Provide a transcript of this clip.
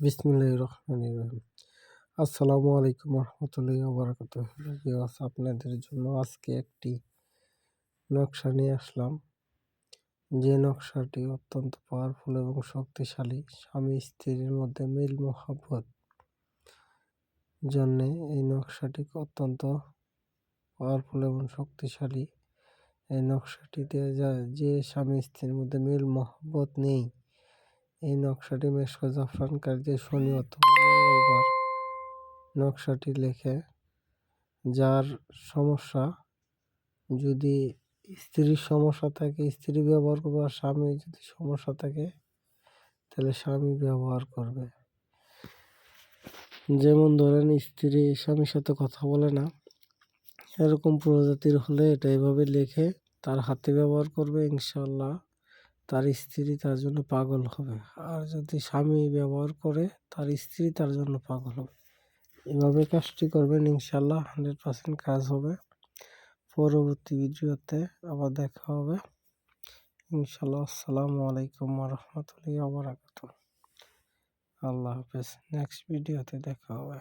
বিসমিল্লাহির রহমানির রহিম। আসসালামু আলাইকুম রহমতুল্লাহি ওবরাকাত আপনাদের জন্য আজকে একটি নকশা নিয়ে আসলাম। যে নকশাটি অত্যন্ত পাওয়ারফুল এবং শক্তিশালী স্বামী স্ত্রীর মধ্যে মিল মোহাব্বত জন্যে এই নকশাটি অত্যন্ত পাওয়ারফুল এবং শক্তিশালী এই নকশাটিতে যা যে স্বামী স্ত্রীর মধ্যে মিল মোহাব্বত নেই এই নকশাটি মেশক জাফরান কার্যে শনি অথবা নকশাটি লেখে, যার সমস্যা, যদি স্ত্রীর সমস্যা থাকে, স্ত্রী ব্যবহার করবে আর স্বামী যদি সমস্যা থাকে, তাহলে স্বামী ব্যবহার করবে। যেমন ধরেন, স্ত্রী স্বামীর সাথে কথা বলে না, এরকম প্রজাতির হলে এটা এভাবে লেখে, তার হাতে ব্যবহার করবে ইনশাল্লাহ তার স্ত্রী তার জন্য পাগল হবে। আর যদি স্বামী ব্যবহার করে, তার স্ত্রী তার জন্য পাগল হবে। এভাবে কাজটি করবেন ইনশাল্লাহ হান্ড্রেড পার্সেন্ট কাজ হবে। পরবর্তী ভিডিওতে আবার দেখা হবে। ইনশাল্লাহ আসসালামু আলাইকুম রহমতুল্লাহ আবরাকাত আল্লাহ হাফেজ। নেক্সট ভিডিওতে দেখা হবে।